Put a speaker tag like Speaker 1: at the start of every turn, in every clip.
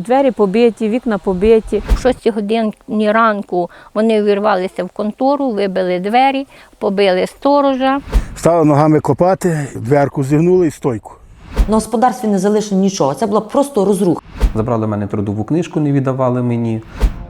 Speaker 1: Двері побиті, вікна побиті.
Speaker 2: В 6 годині ранку вони увірвалися в контору, вибили двері, побили сторожа.
Speaker 3: Стали ногами копати, дверку зігнули і стойку.
Speaker 4: На господарстві не залишено нічого. Це була просто розруха.
Speaker 5: Забрали в мене трудову книжку, не віддавали мені.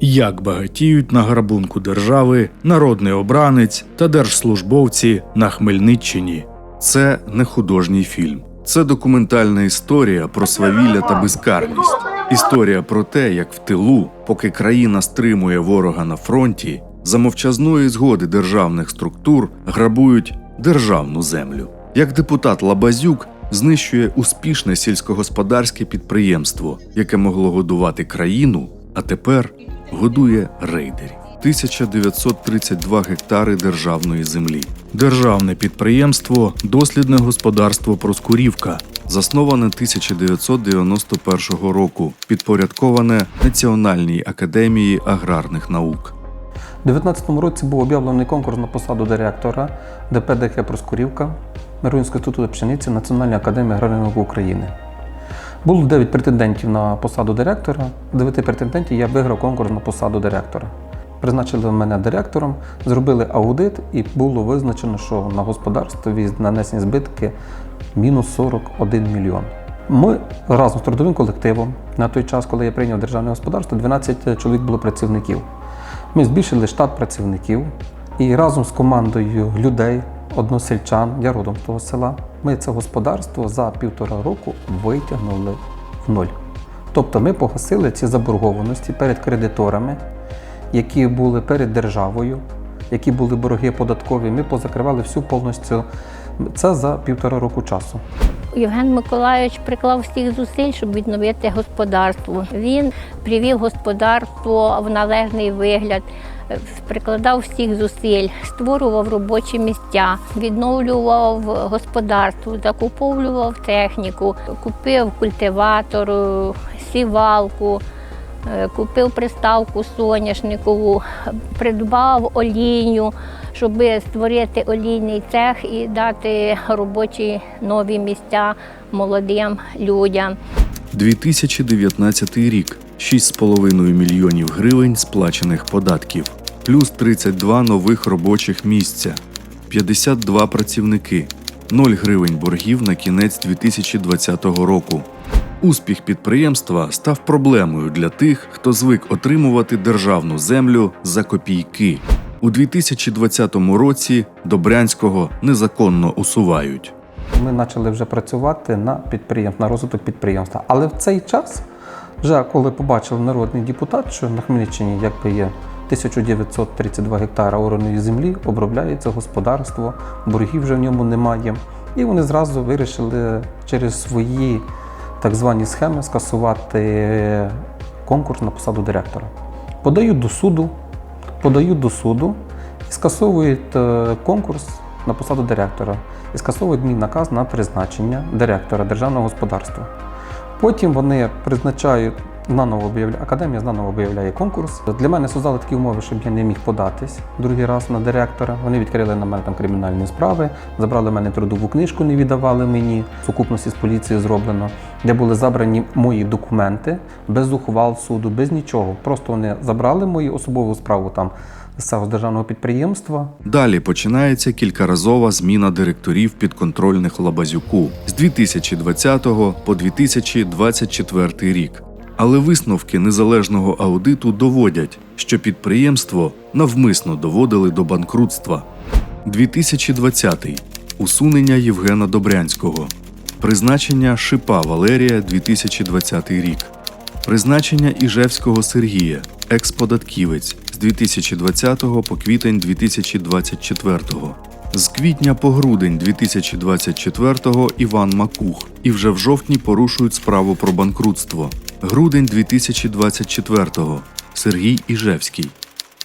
Speaker 6: Як багатіють на грабунку держави, народний обранець та держслужбовці на Хмельниччині. Це не художній фільм. Це документальна історія про свавілля та безкарність. Історія про те, як в тилу, поки країна стримує ворога на фронті, за мовчазної згоди державних структур грабують державну землю. Як депутат Лабазюк знищує успішне сільськогосподарське підприємство, яке могло годувати країну, а тепер годує рейдерів. 1932 гектари державної землі. Державне підприємство Дослідне господарство Проскурівка, засноване 1991 року, підпорядковане Національній академії аграрних наук.
Speaker 5: У 2019 році був об'явлений конкурс на посаду директора ДП ДК Проскурівка Миронського інституту пшениці Національної академії аграрної науки України. Було 9 претендентів на посаду директора. З 9 претендентів я виграв конкурс на посаду директора. Призначили мене директором, зробили аудит і було визначено, що на господарстві нанесені збитки мінус 41 мільйон. Ми разом з трудовим колективом на той час, коли я прийняв державне господарство, 12 чоловік було працівників. Ми збільшили штат працівників і разом з командою людей, односельчан, я родом того села, ми це господарство за півтора року витягнули в нуль. Тобто ми погасили ці заборгованості перед кредиторами, які були перед державою, які були борги податкові. Ми позакривали всю повністю. Це за півтора року часу.
Speaker 2: Євген Миколайович приклав всіх зусиль, щоб відновити господарство. Він привів господарство в належний вигляд, прикладав всіх зусиль, створював робочі місця, відновлював господарство, закуповував техніку, купив культиватор, сівалку. Е, Купив приставку соняшникову, придбав олійню, щоб створити олійний цех і дати робочі нові місця молодим людям.
Speaker 6: 2019 рік 6,5 мільйонів гривень сплачених податків, плюс 32 нових робочих місця, 52 працівники, 0 гривень боргів на кінець 2020 року. Успіх підприємства став проблемою для тих, хто звик отримувати державну землю за копійки. У 2020 році Добрянського незаконно усувають.
Speaker 5: Ми почали вже працювати на підприємств, на розвиток підприємства. Але в цей час, вже коли побачив народний депутат, що на Хмельниччині якби є 1932 гектара ораної землі, обробляється господарство, боргів вже в ньому немає. І вони зразу вирішили через свої так звані схеми скасувати конкурс на посаду директора. Подають до суду, подають до суду і скасовують е, конкурс на посаду директора і скасовують мій наказ на призначення директора державного господарства. Потім вони призначають наново об'являє академія наново об'являє конкурс. Для мене создали такі умови, щоб я не міг податись другий раз на директора. Вони відкрили на мене там кримінальні справи, забрали мене трудову книжку, не віддавали мені. В сукупності з поліцією зроблено, де були забрані мої документи без ухвал суду, без нічого. Просто вони забрали мою особову справу там з державного підприємства.
Speaker 6: Далі починається кількаразова зміна директорів підконтрольних Лабазюку з 2020 по 2024 рік. Але висновки незалежного аудиту доводять, що підприємство навмисно доводили до банкрутства. 2020 усунення Євгена Добрянського, призначення Шипа Валерія 2020 рік, призначення Іжевського Сергія, експодатківець з 2020 по квітень 2024. З квітня по грудень 2024 Іван Макух і вже в жовтні порушують справу про банкрутство. Грудень 2024 Сергій Іжевський.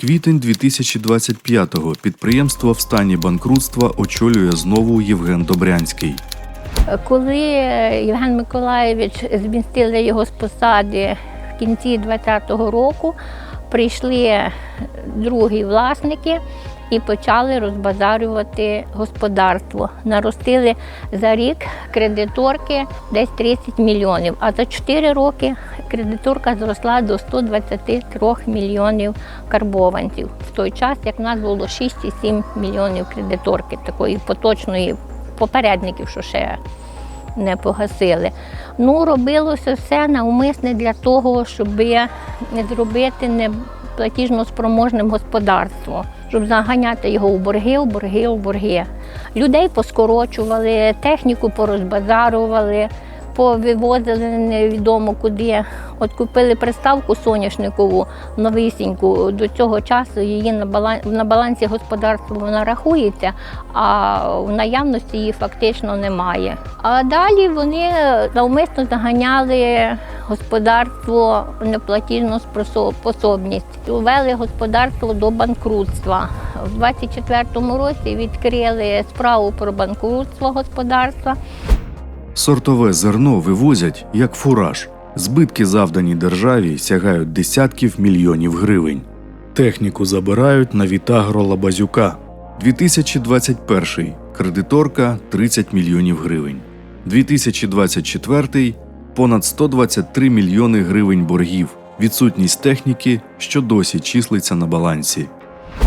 Speaker 6: Квітень 2025 підприємство в стані банкрутства очолює знову Євген Добрянський.
Speaker 2: Коли Євген Миколаєвич змістили його з посади в кінці 2020 року, прийшли другі власники і почали розбазарювати господарство. Наростили за рік кредиторки десь 30 мільйонів. А за 4 роки кредиторка зросла до 123 мільйонів карбованців. В той час, як в нас було 6,7 мільйонів кредиторки, такої поточної попередників, що ще не погасили. Ну, робилося все навмисне для того, щоб не зробити неплатіжно спроможним господарство, щоб заганяти його у борги, у борги, у борги. Людей поскорочували, техніку порозбазарували, повивозили невідомо куди. От купили приставку соняшникову новісіньку. До цього часу її на балансі, на балансі господарства вона рахується, а в наявності її фактично немає. А далі вони навмисно заганяли господарство неплатіжну способність. Ввели господарство до банкрутства. В 24-му році відкрили справу про банкрутство господарства.
Speaker 6: Сортове зерно вивозять як фураж. Збитки, завдані державі, сягають десятків мільйонів гривень. Техніку забирають на Вітагро Лабазюка. 2021 кредиторка 30 мільйонів гривень. 2024 понад 123 мільйони гривень боргів. Відсутність техніки, що досі числиться на балансі.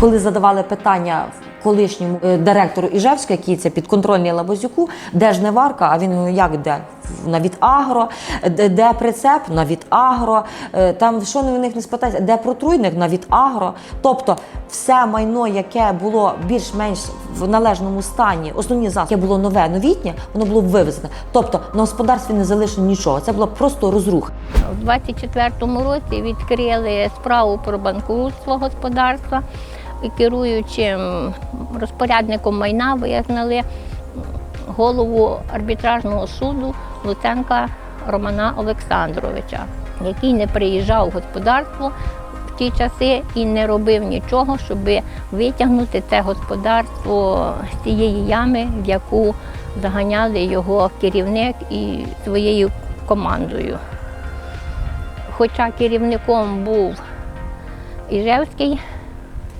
Speaker 4: Коли задавали питання колишньому е, директору Іжевського, який це підконтрольний Лабазюку, де ж не варка, а він ну, як де? На Вітагро, де, де прицеп на Вітагро, е, там що в них не спитається, де протруйник на Вітагро. Тобто все майно, яке було більш-менш в належному стані, основні засоби, яке було нове, новітнє, воно було вивезене. Тобто на господарстві не залишено нічого. Це була просто розруха.
Speaker 2: У 24-му році відкрили справу про банкрутство господарства і керуючим розпорядником майна визнали голову арбітражного суду Луценка Романа Олександровича, який не приїжджав в господарство ті часи і не робив нічого, щоб витягнути це господарство з цієї ями, в яку заганяли його керівник і своєю командою. Хоча керівником був Іжевський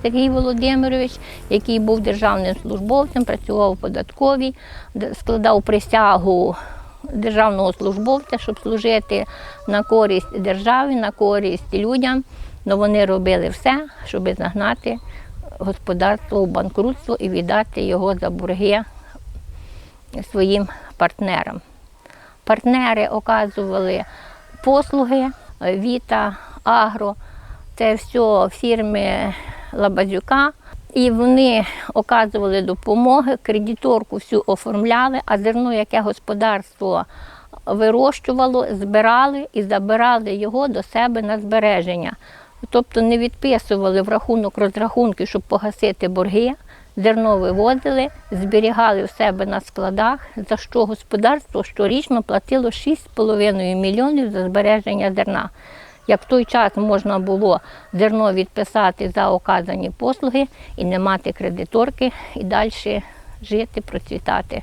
Speaker 2: Сергій Володимирович, який був державним службовцем, працював у податковій, складав присягу державного службовця, щоб служити на користь державі, на користь людям. Но вони робили все, щоб загнати господарство у банкрутство і віддати його за борги своїм партнерам. Партнери оказували послуги Віта, Агро, це все фірми Лабазюка. І вони оказували допомоги, кредиторку всю оформляли, а зерно, яке господарство вирощувало, збирали і забирали його до себе на збереження. Тобто не відписували в рахунок розрахунки, щоб погасити борги, зерно вивозили, зберігали в себе на складах, за що господарство щорічно платило 6,5 мільйонів за збереження зерна. Як в той час можна було зерно відписати за оказані послуги і не мати кредиторки, і далі жити, процвітати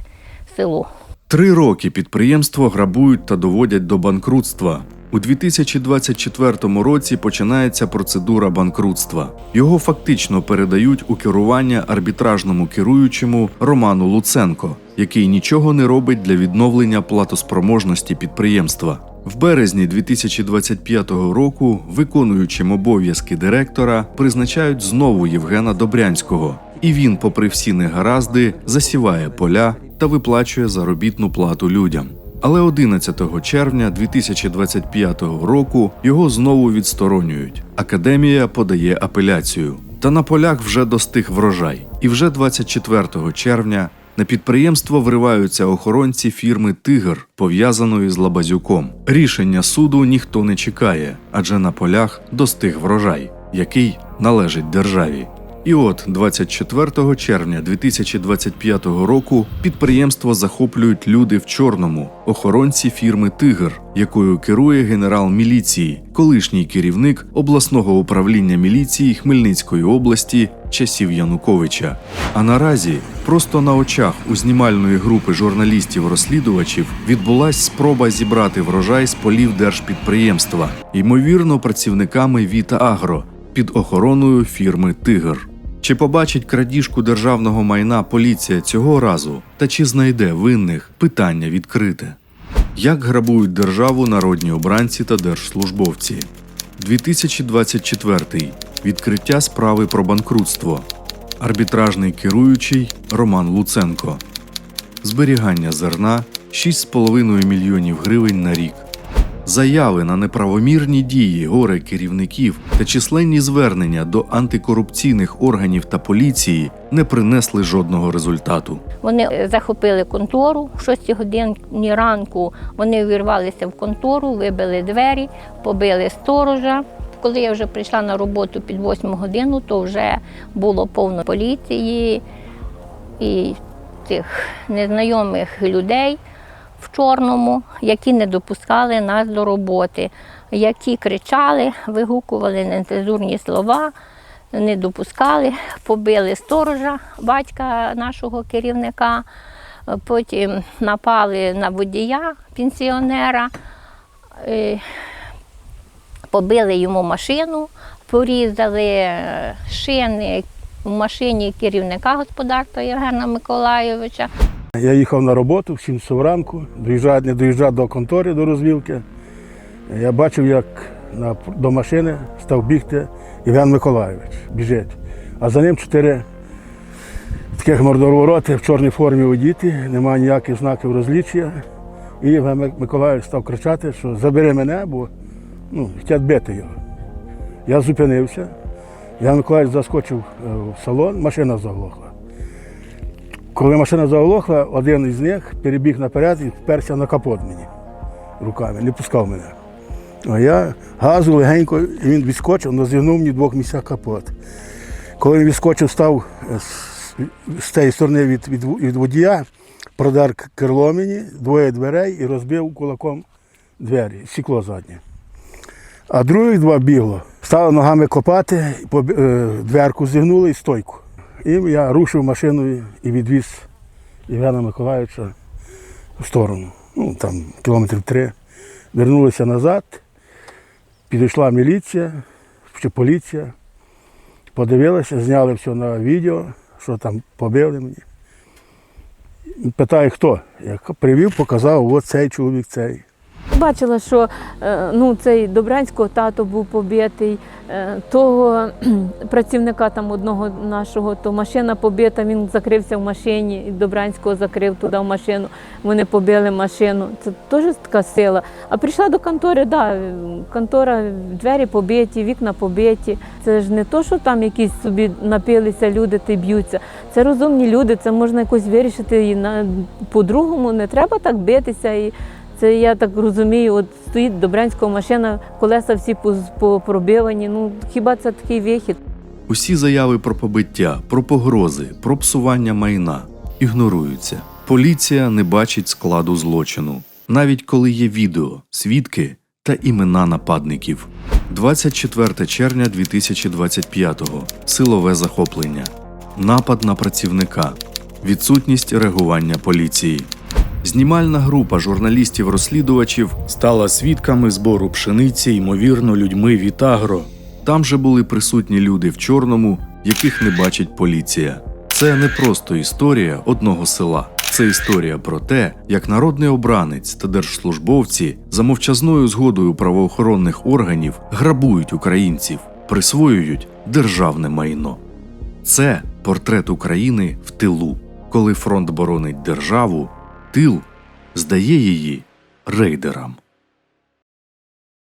Speaker 2: село.
Speaker 6: Три роки підприємство грабують та доводять до банкрутства. У 2024 році починається процедура банкрутства. Його фактично передають у керування арбітражному керуючому Роману Луценко, який нічого не робить для відновлення платоспроможності підприємства. В березні 2025 року виконуючим обов'язки директора призначають знову Євгена Добрянського, і він, попри всі негаразди, засіває поля та виплачує заробітну плату людям. Але 11 червня 2025 року його знову відсторонюють. Академія подає апеляцію. Та на полях вже достиг врожай. І вже 24 червня на підприємство вриваються охоронці фірми Тигр, пов'язаної з Лабазюком. Рішення суду ніхто не чекає, адже на полях достиг врожай, який належить державі. І от 24 червня 2025 року підприємство захоплюють люди в чорному, охоронці фірми Тигр, якою керує генерал міліції, колишній керівник обласного управління міліції Хмельницької області часів Януковича. А наразі просто на очах у знімальної групи журналістів-розслідувачів відбулась спроба зібрати врожай з полів держпідприємства, ймовірно, працівниками Віта Агро під охороною фірми Тигр. Чи побачить крадіжку державного майна поліція цього разу, та чи знайде винних питання відкрите? Як грабують державу народні обранці та держслужбовці? 2024. Відкриття справи про банкрутство. Арбітражний керуючий Роман Луценко. Зберігання зерна 6,5 мільйонів гривень на рік. Заяви на неправомірні дії горе керівників та численні звернення до антикорупційних органів та поліції не принесли жодного результату.
Speaker 2: Вони захопили контору в 6 годині ранку. Вони увірвалися в контору, вибили двері, побили сторожа. Коли я вже прийшла на роботу під 8 годину, то вже було повно поліції і цих незнайомих людей в чорному, які не допускали нас до роботи, які кричали, вигукували нецензурні слова, не допускали, побили сторожа, батька нашого керівника, потім напали на водія пенсіонера, е, побили йому машину, порізали е, шини в машині керівника господарства Євгена Миколайовича.
Speaker 3: Я їхав на роботу в 7 часов ранку, доїжджав, не доїжджав до контори, до розвілки. Я бачив, як на, до машини став бігти Євген Миколайович, біжить. А за ним чотири таких мордовороти в чорній формі одіти, немає ніяких знаків розлічення. І Євген Мик- Миколайович став кричати, що забери мене, бо ну, хочуть бити його. Я зупинився. Євген Миколайович заскочив е, в салон, машина заглохла. Коли машина заглохла, один із них перебіг наперед і вперся на капот мені руками, не пускав мене. А я газу легенько, і він відскочив, але зігнув мені в двох місцях капот. Коли він відскочив, став е, з, цієї сторони від, від, від водія, продар к- крило мені, двоє дверей і розбив кулаком двері, стекло заднє. А других два бігло. Стали ногами копати, е, дверку зігнули і стойку. І я рушив машиною і відвіз Євгена Миколаївича в сторону. Ну, там кілометрів три. Вернулися назад, підійшла міліція чи поліція, подивилася, зняли все на відео, що там побили мені. Питаю, хто? Я привів, показав, от цей чоловік, цей.
Speaker 1: Бачила, що е, ну, цей Добранського тато був побитий, е, того працівника там одного нашого, то машина побита, він закрився в машині, і Добранського закрив туди в машину. Вони побили машину. Це теж така сила. А прийшла до контори, да, контора, двері побиті, вікна побиті. Це ж не то, що там якісь собі напилися люди й б'ються. Це розумні люди, це можна якось вирішити і по-другому. Не треба так битися. І це я так розумію, от стоїть Добрянського машина, колеса всі попробивані. Ну хіба це такий вихід?
Speaker 6: Усі заяви про побиття, про погрози, про псування майна ігноруються. Поліція не бачить складу злочину, навіть коли є відео, свідки та імена нападників. 24 червня 2025-го. Силове захоплення. Напад на працівника. Відсутність реагування поліції. Знімальна група журналістів-розслідувачів стала свідками збору пшениці, ймовірно, людьми від Агро. Там же були присутні люди в чорному, яких не бачить поліція. Це не просто історія одного села. Це історія про те, як народний обранець та держслужбовці за мовчазною згодою правоохоронних органів грабують українців, присвоюють державне майно. Це портрет України в тилу, коли фронт боронить державу, тил здає її рейдерам.